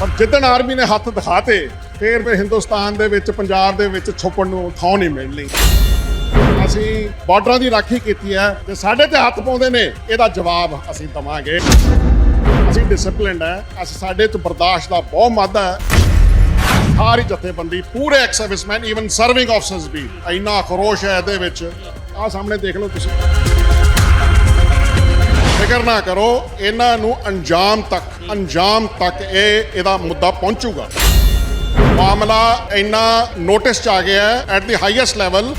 ਪਰ ਜਿੱਦਣ ਆਰਮੀ ਨੇ ਹੱਥ ਦਿਖਾਤੇ, ਫਿਰ ਵੀ ਹਿੰਦੁਸਤਾਨ ਦੇ ਵਿੱਚ, ਪੰਜਾਬ ਦੇ ਵਿੱਚ ਛੁਪਣ ਨੂੰ ਥਾਂ ਨਹੀਂ ਮਿਲਣੀ। ਅਸੀਂ ਬਾਰਡਰਾਂ ਦੀ ਰਾਖੀ ਕੀਤੀ ਹੈ ਤੇ ਸਾਡੇ ਤੇ ਹੱਥ ਪਾਉਂਦੇ ਨੇ, ਇਹਦਾ ਜਵਾਬ ਅਸੀਂ ਦਵਾਂਗੇ। ਅਸੀਂ ਡਿਸਪਲਿਨਡ ਹੈ, ਅਸੀਂ ਸਾਡੇ ਚ ਬਰਦਾਸ਼ਤ ਦਾ ਬਹੁਤ ਮਾਦਾ ਹੈ। ਸਾਰੀ ਜਥੇਬੰਦੀ, ਪੂਰੇ ex servicemen even serving officers ਵੀ, ਇੰਨਾ ਖਰੋਸ਼ ਹੈ ਇਹਦੇ ਵਿੱਚ। ਆਹ ਸਾਹਮਣੇ ਦੇਖ ਲਓ ਤੁਸੀਂ। ਫਿਕਰ ਨਾ ਕਰੋ ਇਹਨਾਂ ਨੂੰ ਅੰਜਾਮ ਤੱਕ ਅੰਜਾਮ ਤੱਕ ਇਹ ਇਹਦਾ ਮੁੱਦਾ ਪਹੁੰਚੂਗਾ। ਮਾਮਲਾ ਇੰਨਾ ਨੋਟਿਸ ਚ ਆ ਗਿਆ ਹੈ at the highest level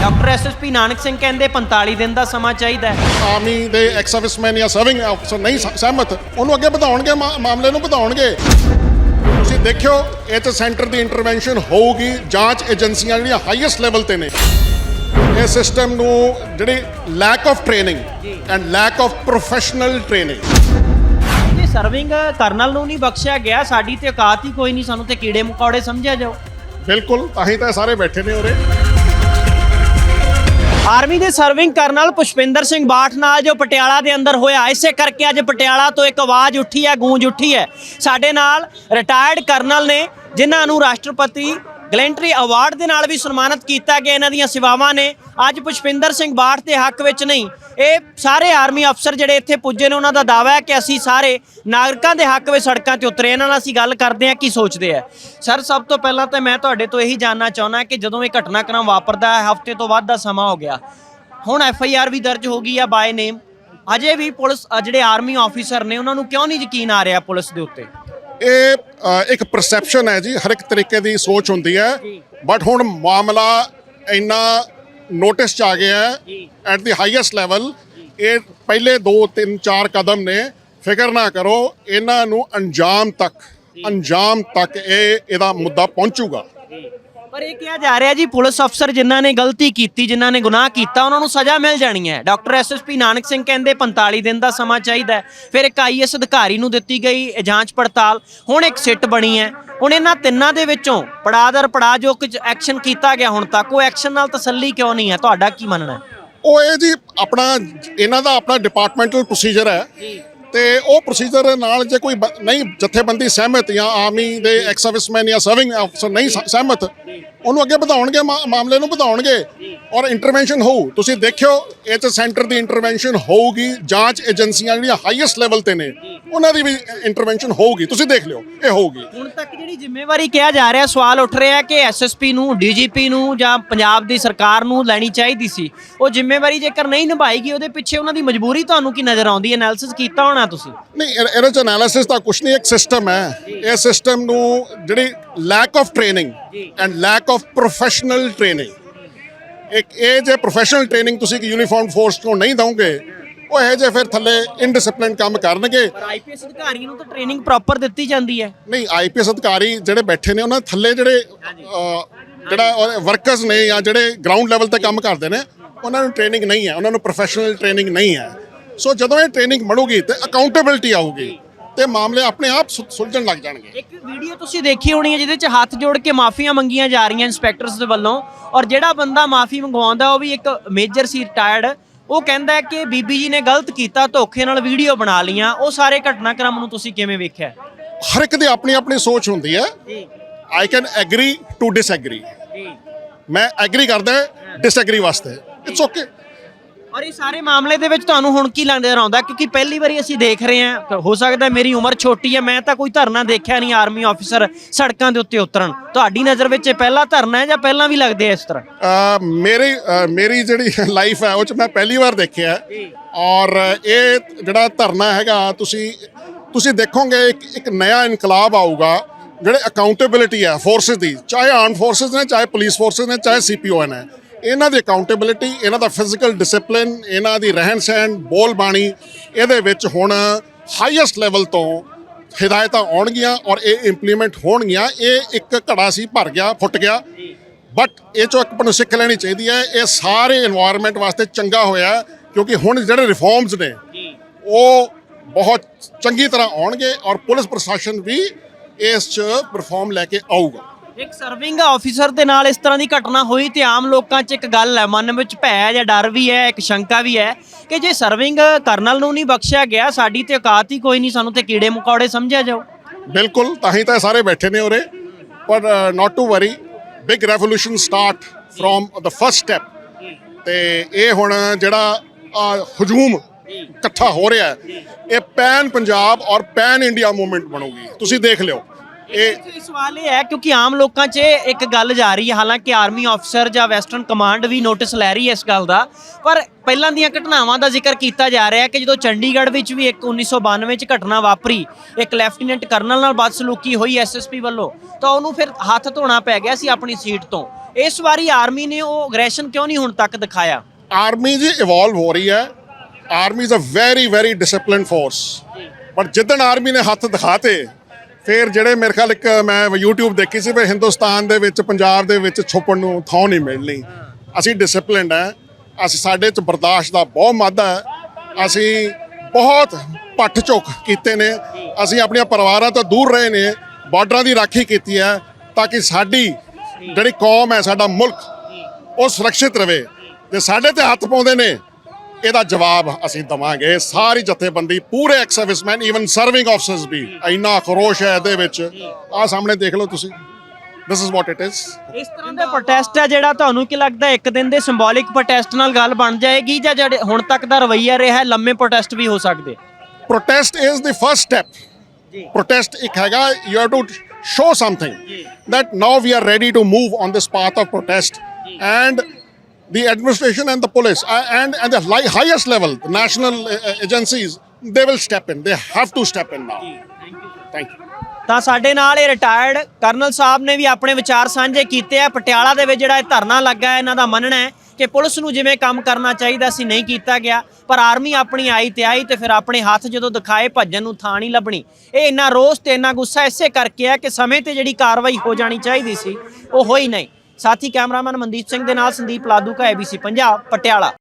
doctor SSP Nanak Singh ਕਹਿੰਦੇ 45 ਦਿਨ ਦਾ ਸਮਾਂ ਚਾਹੀਦਾ ਹੈ। ਆਰਮੀ ਦੇ ਐਕਸ ਸਰਵਿਸਮੈਨ ਜਾਂ ਸਰਵਿੰਗ ਆਫਸਰ ਨਹੀਂ ਸਹਿਮਤ। ਉਹਨੂੰ ਅੱਗੇ ਵਧਾਉਣਗੇ ਮਾਮਲੇ ਨੂੰ ਵਧਾਉਣਗੇ। ਤੁਸੀਂ ਦੇਖਿਓ ਇਹ ਤੇ ਸੈਂਟਰ ਦੀ ਇੰਟਰਵੈਂਸ਼ਨ ਹੋਊਗੀ ਜਾਂਚ ਏਜੰਸੀਆਂ ਜਿਹੜੀਆਂ ਹਾਈਐਸਟ ਲੈਵਲ ਤੇ ਨੇ। ਇਹ ਸਿਸਟਮ ਨੂੰ ਜਿਹੜੀ lack of training and lack of professional training ਜੇ ਸਰਵਿੰਗ ਕਰਨਲ ਨੂੰ ਨਹੀਂ ਬਖਸ਼ਿਆ ਗਿਆ ਸਾਡੀ ਤੇ ਔਕਾਤ ਹੀ ਕੋਈ ਨਹੀਂ ਸਾਨੂੰ ਤੇ ਕੀੜੇ ਮਕੌੜੇ ਸਮਝਿਆ ਜਾਓ। ਬਿਲਕੁਲ ਤਾਂ ਹੀ ਤਾਂ ਇਹ ਸਾਰੇ ਬੈਠੇ ਨੇ ਉਰੇ। ਆਰਮੀ ਦੇ ਸਰਵਿੰਗ ਕਰਨਲ ਪੁਸ਼ਪਿੰਦਰ ਸਿੰਘ ਬਾਠ ਨਾਲ ਜੋ ਪਟਿਆਲਾ ਦੇ ਅੰਦਰ ਹੋਇਆ ਇਸੇ ਕਰਕੇ ਅੱਜ ਪਟਿਆਲਾ ਤੋਂ ਇੱਕ ਆਵਾਜ਼ ਉੱਠੀ ਹੈ ਗੂੰਜ ਉੱਠੀ ਹੈ। ਸਾਡੇ ਨਾਲ ਰਿਟਾਇਰਡ ਕਰਨਲ ਨੇ ਜਿਨ੍ਹਾਂ ਨੂੰ ਰਾਸ਼ਟਰਪਤੀ ਗਲੈਂਟਰੀ ਅਵਾਰਡ ਦੇ ਨਾਲ ਵੀ ਸਨਮਾਨਿਤ ਕੀਤਾ ਗਿਆ ਇਹਨਾਂ ਦੀਆਂ ਸੇਵਾਵਾਂ ਨੇ। ਅੱਜ ਪੁਸ਼ਪਿੰਦਰ ਸਿੰਘ ਬਾਠ ਦੇ ਹੱਕ ਵਿੱਚ ਨਹੀਂ, ਇਹ ਸਾਰੇ ਆਰਮੀ ਅਫਸਰ ਜਿਹੜੇ ਇੱਥੇ ਪੁੱਜੇ ਨੇ, ਉਹਨਾਂ ਦਾ ਦਾਅਵਾ ਹੈ ਕਿ ਅਸੀਂ ਸਾਰੇ ਨਾਗਰਿਕਾਂ ਦੇ ਹੱਕ ਵਿੱਚ ਸੜਕਾਂ ਤੇ ਉਤਰੇ। ਇਹਨਾਂ ਨਾਲ ਅਸੀਂ ਗੱਲ ਕਰਦੇ ਹਾਂ, ਕੀ ਸੋਚਦੇ ਆ। ਸਰ, ਸਭ ਤੋਂ ਪਹਿਲਾਂ ਤਾਂ ਮੈਂ ਤੁਹਾਡੇ ਤੋਂ ਇਹੀ ਜਾਨਣਾ ਚਾਹੁੰਦਾ ਕਿ ਜਦੋਂ ਇਹ ਘਟਨਾਕ੍ਰਮ ਵਾਪਰਦਾ ਹੈ, ਹਫ਼ਤੇ ਤੋਂ ਵੱਧ ਦਾ ਸਮਾਂ ਹੋ ਗਿਆ। ਹੁਣ ਐਫ ਆਈ ਆਰ ਵੀ ਦਰਜ ਹੋ ਗਈ ਆ ਬਾਏ ਨੇਮ ਅਜੇ ਵੀ ਪੁਲਿਸ ਜਿਹੜੇ ਆਰਮੀ ਆਫੀਸਰ ਨੇ, ਉਹਨਾਂ ਨੂੰ ਕਿਉਂ ਨਹੀਂ ਯਕੀਨ ਆ ਰਿਹਾ ਪੁਲਿਸ ਦੇ ਉੱਤੇ? ਇਹ ਅ, ਇੱਕ ਪਰਸੈਪਸ਼ਨ ਹੈ ਜੀ ਹਰ ਇੱਕ ਤਰੀਕੇ ਦੀ ਸੋਚ ਹੁੰਦੀ ਹੈ। ਬਟ ਹੁਣ ਮਾਮਲਾ ਇੰਨਾ ਨੋਟਿਸ ਚ ਆ ਗਿਆ ਹੈ ਐਟ ਦੀ ਹਾਈਐਸਟ ਲੈਵਲ ਇਹ ਪਹਿਲੇ 2 3 4 ਕਦਮ ਨੇ। ਫਿਕਰ ਨਾ ਕਰੋ ਇਹਨਾਂ ਨੂੰ ਅੰਜਾਮ ਤੱਕ ਅੰਜਾਮ ਤੱਕ ਇਹ ਇਹਦਾ ਮੁੱਦਾ ਪਹੁੰਚੂਗਾ। ਪਰ ਇਹ ਕਿਹਾ ਜਾ ਰਿਹਾ ਜੀ ਪੁਲਿਸ ਅਫਸਰ ਜਿਨ੍ਹਾਂ ਨੇ ਗਲਤੀ ਕੀਤੀ ਜਿਨ੍ਹਾਂ ਨੇ ਗੁਨਾਹ ਕੀਤਾ ਉਹਨਾਂ ਨੂੰ ਸਜ਼ਾ ਮਿਲ ਜਾਣੀ ਹੈ। ਡਾਕਟਰ ਐਸਐਸਪੀ ਨਾਨਕ ਸਿੰਘ ਕਹਿੰਦੇ 45 ਦਿਨ ਦਾ ਸਮਾਂ ਚਾਹੀਦਾ ਹੈ। ਫਿਰ ਇੱਕ ਆਈਐਸ ਅਧਿਕਾਰੀ ਨੂੰ ਦਿੱਤੀ ਗਈ ਜਾਂਚ ਪੜਤਾਲ। ਹੁਣ ਇੱਕ ਸਿੱਟ ਬਣੀ ਹੈ। ਹੁਣ ਇਹਨਾਂ ਤਿੰਨਾਂ ਦੇ ਵਿੱਚੋਂ ਪੜਾਦਰ ਪੜਾ ਜੋ ਕੁਝ ਐਕਸ਼ਨ ਕੀਤਾ ਗਿਆ ਹੁਣ ਤੱਕ ਉਹ ਐਕਸ਼ਨ ਨਾਲ ਤਸੱਲੀ ਕਿਉਂ ਨਹੀਂ ਹੈ? ਤੁਹਾਡਾ ਕੀ ਮੰਨਣਾ ਹੈ? ਉਹ ਇਹ ਜੀ ਆਪਣਾ ਇਹਨਾਂ ਦਾ ਆਪਣਾ ਡਿਪਾਰਟਮੈਂਟਲ ਪ੍ਰੋਸੀਜਰ ਹੈ। ਤੇ ਉਹ ਪ੍ਰੋਸੀਜਰ ਨਾਲ ਜੇ ਕੋਈ ਬ- ਨਹੀਂ, ਜਥੇਬੰਦੀ ਸਹਿਮਤ ਜਾਂ ਆਰਮੀ ਦੇ ਐਕਸ ਸਰਵਿਸਮੈਨ ਜਾਂ ਸਰਵਿੰਗ ਅਫਸਰ ਨਹੀਂ ਸ- ਸਹਿਮਤ, ਉਹਨੂੰ ਅੱਗੇ ਵਧਾਉਣਗੇ, ਮਾ- ਮਾਮਲੇ ਨੂੰ ਵਧਾਉਣਗੇ ਔਰ ਇੰਟਰਵੈਂਸ਼ਨ ਹੋਊ। ਤੁਸੀਂ ਦੇਖਿਓ, ਇਹ ਤੇ ਸੈਂਟਰ ਦੀ ਇੰਟਰਵੈਂਸ਼ਨ ਹੋਊਗੀ, ਜਾਂਚ ਏਜੰਸੀਆਂ ਜਿਹੜੀਆਂ ਹਾਈਐਸਟ ਲੈਵਲ ਤੇ ਨੇ ਉਹਨਾਂ ਦੀ ਵੀ ਇੰਟਰਵੈਂਸ਼ਨ ਹੋਊਗੀ ਤੁਸੀਂ ਦੇਖ ਲਿਓ ਇਹ ਹੋਊਗੀ। ਹੁਣ ਤੱਕ ਜਿਹੜੀ ਜ਼ਿੰਮੇਵਾਰੀ ਕਿਹਾ ਜਾ ਰਿਹਾ ਸਵਾਲ ਉੱਠ ਰਿਹਾ ਕਿ ਐਸਐਸਪੀ ਨੂੰ ਡੀਜੀਪੀ ਨੂੰ ਜਾਂ ਪੰਜਾਬ ਦੀ ਸਰਕਾਰ ਨੂੰ ਲੈਣੀ ਚਾਹੀਦੀ ਸੀ। ਉਹ ਜ਼ਿੰਮੇਵਾਰੀ ਜੇਕਰ ਨਹੀਂ ਨਿਭਾਈਗੀ ਉਹਦੇ ਪਿੱਛੇ ਉਹਨਾਂ ਦੀ ਮਜਬੂਰੀ ਤੁਹਾਨੂੰ ਕੀ ਨਜ਼ਰ ਆਉਂਦੀ? ਹੈ ਐਨਾਲਿਸਿਸ ਕੀਤਾ ਹੋਣਾ ਤੁਸੀਂ? ਨਹੀਂ ਇਹ- ਇਹਦੇ ਚ ਐਨਾਲਿਸਿਸ ਤਾਂ ਕੁਛ ਨਹੀਂ ਇੱਕ ਸਿਸਟਮ ਹੈ। ਇਹ ਸਿਸਟਮ ਨੂੰ ਜਿਹੜੀ lack of training and lack of professional training ਇੱਕ ਇਹ ਜੇ ਪ੍ਰੋਫੈਸ਼ਨਲ ਟ੍ਰੇਨਿੰਗ ਤੁਸੀਂ ਕਿ ਯੂਨੀਫਾਰਮ ਫੋਰਸ ਤੋਂ ਨਹੀਂ ਦਵੋਗੇ ਉਹ ਇਹ ਜੇ ਫਿਰ ਥੱਲੇ ਇਨਡਿਸਪਲਿਨ ਕੰਮ ਕਰਨਗੇ। ਪਰ ਆਈਪੀਐਸ ਅਧਿਕਾਰੀਆਂ ਨੂੰ ਤਾਂ ਟ੍ਰੇਨਿੰਗ ਪ੍ਰੋਪਰ ਦਿੱਤੀ ਜਾਂਦੀ ਹੈ। ਨਹੀਂ ਆਈਪੀਐਸ ਅਧਿਕਾਰੀ ਜਿਹੜੇ ਬੈਠੇ ਨੇ ਉਹਨਾਂ ਥੱਲੇ ਜਿਹੜੇ ਜਿਹੜਾ ਵਰਕਰਸ ਨੇ ਜਾਂ ਜਿਹੜੇ ਗਰਾਊਂਡ ਲੈਵਲ ਤੇ ਕੰਮ ਕਰਦੇ ਨੇ ਉਹਨਾਂ ਨੂੰ ਟ੍ਰੇਨਿੰਗ ਨਹੀਂ ਹੈ ਉਹਨਾਂ ਨੂੰ ਪ੍ਰੋਫੈਸ਼ਨਲ ਟ੍ਰੇਨਿੰਗ ਨਹੀਂ ਹੈ। ਸੋ ਜਦੋਂ ਇਹ ਟ੍ਰੇਨਿੰਗ ਮਿਲੂਗੀ ਤੇ ਅਕਾਊਂਟੇਬਿਲਟੀ ਆਊਗੀ ਤੇ ਮਾਮਲੇ ਆਪਣੇ ਆਪ ਸੁ- ਸੁਲਝਣ ਲੱਗ ਜਾਣਗੇ। ਇੱਕ ਵੀਡੀਓ ਤੁਸੀਂ ਦੇਖੀ ਹੋਣੀ ਹੈ ਜਿਹਦੇ 'ਚ ਹੱਥ ਜੋੜ ਕੇ ਮਾਫੀਆਂ ਮੰਗੀਆਂ ਜਾ ਰਹੀਆਂ ਇੰਸਪੈਕਟਰਸ ਦੇ ਵੱਲੋਂ। ਔਰ ਜਿਹੜਾ ਬੰਦਾ ਮਾਫੀ ਮੰਗਵਾਉਂਦਾ ਉਹ ਵੀ ਇੱਕ ਮੇਜਰ ਸੀ ਰਿਟਾਇਰਡ ਉਹ ਕਹਿੰਦਾ ਕਿ ਬੀਬੀ ਜੀ ਨੇ ਗਲਤ ਕੀਤਾ ਧੋਖੇ ਨਾਲ ਵੀਡੀਓ ਬਣਾ ਲੀਆਂ ਉਹ ਸਾਰੇ ਘਟਨਾਕ੍ਰਮ ਨੂੰ ਤੁਸੀਂ ਕਿਵੇਂ ਵੇਖਿਆ? ਹਰ ਇੱਕ ਦੀ ਆਪਣੀ ਆਪਣੀ ਸੋਚ ਹੁੰਦੀ ਹੈ। ਜੀ। I can agree to disagree ਜੀ। ਮੈਂ ਐਗਰੀ ਕਰਦਾ ਡਿਸਐਗਰੀ ਵਾਸਤੇ। ਇਟਸ ਓਕੇ ਔਰ ਇਹ ਸਾਰੇ ਮਾਮਲੇ ਦੇ ਵਿੱਚ ਤੁਹਾਨੂੰ ਹੁਣ ਕੀ ਨਜ਼ਰ ਆਉਂਦਾ ਕਿਉਂਕਿ ਪਹਿਲੀ ਵਾਰੀ ਅਸੀਂ ਦੇਖ ਰਹੇ ਹਾਂ ਹੋ ਸਕਦਾ ਮੇਰੀ ਉਮਰ ਛੋਟੀ ਹੈ ਮੈਂ ਤਾਂ ਕੋਈ ਧਰਨਾ ਦੇਖਿਆ ਨਹੀਂ ਆਰਮੀ ਆਫੀਸਰ ਸੜਕਾਂ ਦੇ ਉੱਤੇ ਉਤਰਨ। ਤੁਹਾਡੀ ਨਜ਼ਰ ਵਿੱਚ ਇਹ ਪਹਿਲਾ ਧਰਨਾ ਹੈ ਜਾਂ ਪਹਿਲਾਂ ਵੀ ਲੱਗਦੇ ਆ ਇਸ ਤਰ੍ਹਾਂ? ਮੇਰੀ ਮੇਰੀ ਜਿਹੜੀ ਲਾਈਫ ਹੈ ਉਹ ਚ ਮੈਂ ਪਹਿਲੀ ਵਾਰ ਦੇਖਿਆ ਹੈ। ਔਰ ਇਹ ਜਿਹੜਾ ਧਰਨਾ ਹੈਗਾ ਤੁਸੀਂ ਤੁਸੀਂ ਦੇਖੋਗੇ ਇੱਕ ਇੱਕ ਨਵਾਂ ਇਨਕਲਾਬ ਆਊਗਾ ਜਿਹੜੇ ਅਕਾਊਂਟੇਬਿਲਿਟੀ ਹੈ ਫੋਰਸਸ ਦੀ ਚਾਹੇ ਆਰਮ ਫੋਰਸਸ ਨੇ ਚਾਹੇ ਪੁਲਿਸ ਫੋਰਸਸ ਨੇ ਚਾਹੇ ਸੀਪੀਓ ਨੇ ਇਹਨਾਂ ਦੀ ਅਕਾਊਂਟੇਬਿਲਿਟੀ ਇਹਨਾਂ ਦਾ ਫਿਜ਼ੀਕਲ ਡਿਸਪਲਿਨ ਇਹਨਾਂ ਦੀ ਰਹਿਣ ਸਹਿਣ, ਬੋਲ ਬਾਣੀ, ਇਹਦੇ ਵਿੱਚ ਹੁਣ ਹਾਈਐਸਟ ਲੈਵਲ ਤੋਂ ਹਿਦਾਇਤਾਂ ਆਉਣਗੀਆਂ ਔਰ ਇਹ ਇੰਪਲੀਮੈਂਟ ਹੋਣਗੀਆਂ। ਇਹ ਇੱਕ ਘੜਾ ਸੀ, ਭਰ ਗਿਆ, ਫੁੱਟ ਗਿਆ। ਬਟ ਇਹ ਚੋਂ ਇੱਕ ਪਨੂੰ ਸਿੱਖ ਲੈਣੀ ਚਾਹੀਦੀ ਹੈ, ਇਹ ਸਾਰੇ এনवायरमेंट ਵਾਸਤੇ ਚੰਗਾ ਹੋਇਆ ਕਿਉਂਕਿ ਹੁਣ ਜਿਹੜੇ ਰਿਫਾਰਮਸ ਨੇ, ਉਹ ਬਹੁਤ ਚੰਗੀ ਤਰ੍ਹਾਂ ਆਉਣਗੇ ਔਰ ਪੁਲਿਸ ਪ੍ਰਸ਼ਾਸਨ ਵੀ ਇਸ 'ਚ ਪਰਫਾਰਮ ਲੈ ਕੇ ਆਊਗਾ। ਇੱਕ ਸਰਵਿੰਗ ਆਫੀਸਰ ਦੇ ਨਾਲ ਇਸ ਤਰ੍ਹਾਂ ਦੀ ਘਟਨਾ ਹੋਈ ਤੇ ਆਮ ਲੋਕਾਂ 'ਚ ਇੱਕ ਗੱਲ ਹੈ, ਮਨ ਵਿੱਚ ਭੈ ਜਾਂ ਡਰ ਵੀ ਹੈ, ਇੱਕ ਸ਼ੰਕਾ ਵੀ ਹੈ ਕਿ ਜੇ ਸਰਵਿੰਗ ਕਰਨਲ ਨੂੰ ਨਹੀਂ ਬਖਸ਼ਿਆ ਗਿਆ, ਸਾਡੀ ਤੇ ਔਕਾਤ ਹੀ ਕੋਈ ਨਹੀਂ, ਸਾਨੂੰ ਤੇ ਕੀੜੇ ਮਕੌੜੇ ਸਮਝਿਆ ਜਾਓ ਬਿਲਕੁਲ, ਤਾਂ ਹੀ ਤਾਂ ਸਾਰੇ ਬੈਠੇ ਨੇ ਉਰੇ। ਪਰ not to worry big revolution start from the first step ਤੇ ਇਹ ਹੁਣ ਜਿਹੜਾ ਹਜੂਮ ਇਕੱਠਾ ਹੋ ਰਿਹਾ ਹੈ, ਇਹ ਪੈਨ ਪੰਜਾਬ ਔਰ ਪੈਨ ਇੰਡੀਆ ਮੂਵਮੈਂਟ ਬਣੂਗੀ। ਤੁਸੀਂ ਦੇਖ ਲਿਓ। ਇਹ ਸਵਾਲ ਇਹ ਹੈ ਕਿਉਂਕਿ ਆਮ ਲੋਕਾਂ 'ਚ ਇੱਕ ਗੱਲ ਜਾ ਰਹੀ ਹੈ ਹਾਲਾਂਕਿ ਆਰਮੀ ਅਫਸਰ ਜਾਂ ਵੈਸਟਰਨ ਕਮਾਂਡ ਵੀ ਨੋਟਿਸ ਲੈ ਰਹੀ ਹੈ ਇਸ ਗੱਲ ਦਾ ਪਰ ਪਹਿਲਾਂ ਦੀਆਂ ਘਟਨਾਵਾਂ ਦਾ ਜ਼ਿਕਰ ਕੀਤਾ ਜਾ ਰਿਹਾ ਹੈ ਕਿ ਜਦੋਂ ਚੰਡੀਗੜ੍ਹ ਵਿੱਚ ਵੀ ਇੱਕ 1992 'ਚ ਘਟਨਾ ਵਾਪਰੀ ਇੱਕ ਲੈਫਟੀਨੈਂਟ ਕਰਨਲ ਨਾਲ ਬਦਸਲੂਕੀ ਹੋਈ ਐਸਐਸਪੀ ਵੱਲੋਂ ਤਾਂ ਉਹਨੂੰ ਫਿਰ ਹੱਥ ਧੋਣਾ ਪੈ ਗਿਆ ਸੀ ਆਪਣੀ ਸੀਟ ਤੋਂ। ਇਸ ਵਾਰੀ ਆਰਮੀ ਨੇ ਉਹ ਅਗਰੈਸ਼ਨ ਕਿਉਂ ਨਹੀਂ ਹੁਣ ਤੱਕ ਦਿਖਾਇਆ? ਆਰਮੀ ਜੀ ਇਵੋਲਵ ਹੋ ਰਹੀ ਹੈ। Army is a very very discipline force ਪਰ ਜਿੱਦਣ ਆਰਮੀ ਨੇ ਹੱਥ ਦਿਖਾਤੇ ਫਿਰ ਜਿਹੜੇ ਮੇਰੇ ਖਿਆਲ ਇੱਕ ਮੈਂ YouTube ਦੇਖੀ ਸੀ ਵੀ ਹਿੰਦੁਸਤਾਨ ਦੇ ਵਿੱਚ, ਪੰਜਾਬ ਦੇ ਵਿੱਚ ਛੁਪਣ ਨੂੰ ਥਾਂ ਨਹੀਂ ਮਿਲਣੀ। ਅਸੀਂ ਡਿਸਪਲਿਨਡ ਹੈ। ਅਸੀਂ ਸਾਡੇ ਚ ਬਰਦਾਸ਼ਤ ਦਾ ਬਹੁਤ ਮਾਦਾ ਹੈ। ਅਸੀਂ ਬਹੁਤ ਪੱਠ ਝੁਕ ਕੀਤੇ ਨੇ। ਅਸੀਂ ਆਪਣੀਆਂ ਪਰਿਵਾਰਾਂ ਤੋਂ ਦੂਰ ਰਹੇ ਨੇ। ਬਾਰਡਰਾਂ ਦੀ ਰਾਖੀ ਕੀਤੀ ਹੈ ਤਾਂ ਕਿ ਸਾਡੀ ਜਿਹੜੀ ਕੌਮ ਹੈ, ਸਾਡਾ ਮੁਲਕ, ਉਹ ਸੁਰੱਖਿਅਤ ਰਵੇ ਤੇ ਸਾਡੇ ਤੇ ਹੱਥ ਪਾਉਂਦੇ ਨੇ ਇਹਦਾ ਜਵਾਬ ਅਸੀਂ ਦਵਾਂਗੇ। ਸਾਰੀ ਜਥੇਬੰਦੀ ਪੂਰੇ ex servicemen even serving officers ਵੀ। ਇੰਨਾ ਖਰੋਸ਼ ਹੈ ਇਹਦੇ ਵਿੱਚ। ਆਹ ਸਾਹਮਣੇ ਦੇਖ ਲਓ ਤੁਸੀਂ। This is what it is ਇਸ ਤਰ੍ਹਾਂ ਦਾ ਪ੍ਰੋਟੈਸਟ ਹੈ ਜਿਹੜਾ ਤੁਹਾਨੂੰ ਕੀ ਲੱਗਦਾ ਇੱਕ ਦਿਨ ਦੇ ਸਿੰਬੋਲਿਕ ਪ੍ਰੋਟੈਸਟ ਨਾਲ ਗੱਲ ਬਣ ਜਾਏਗੀ ਜਾਂ ਜਿਹੜੇ ਹੁਣ ਤੱਕ ਦਾ ਰਵੱਈਆ ਰਿਹਾ ਹੈ ਲੰਮੇ ਪ੍ਰੋਟੈਸਟ ਵੀ ਹੋ ਸਕਦੇ? Protest is the first step protest ਇੱਕ ਹੈਗਾ you have to show something that now we are ready to move on this path of protest and the administration and the police uh, and and the highest level, the national uh, uh, agencies, they will step in. They have to step in now. Thank you. ਤਾਂ ਸਾਡੇ ਨਾਲ ਇਹ retired colonel ਸਾਹਿਬ ਨੇ ਵੀ ਆਪਣੇ ਵਿਚਾਰ ਸਾਂਝੇ ਕੀਤੇ ਆ। ਪਟਿਆਲਾ ਦੇ ਵਿੱਚ ਜਿਹੜਾ ਇਹ ਧਰਨਾ ਲੱਗਾ ਹੈ, ਇਹਨਾਂ ਦਾ ਮੰਨਣਾ ਹੈ ਕਿ ਪੁਲਿਸ ਨੂੰ ਜਿਵੇਂ ਕੰਮ ਕਰਨਾ ਚਾਹੀਦਾ ਸੀ, ਨਹੀਂ ਕੀਤਾ ਗਿਆ। ਪਰ ਆਰਮੀ ਆਪਣੀ ਆਈ ਤੇ ਆਈ ਤੇ ਫਿਰ ਆਪਣੇ ਹੱਥ ਜਦੋਂ ਦਿਖਾਏ, ਭੱਜਣ ਨੂੰ ਥਾਂ ਨਹੀਂ ਲੱਭਣੀ। ਇਹ ਇੰਨਾ ਰੋਸ ਤੇ ਇੰਨਾ ਗੁੱਸਾ ਇਸੇ ਕਰਕੇ ਹੈ ਕਿ ਸਮੇਂ ਤੇ ਜਿਹੜੀ ਕਾਰਵਾਈ ਹੋ ਜਾਣੀ ਚਾਹੀਦੀ ਸੀ, ਉਹ ਹੋਈ ਨਹੀਂ। ਸਾਥੀ ਕੈਮਰਾਮੈਨ ਮਨਦੀਪ ਸਿੰਘ ਦੇ ਨਾਲ ਸੰਦੀਪ ਲਾਦੂ ਕਾ ABC ਪੰਜਾਬ ਪਟਿਆਲਾ।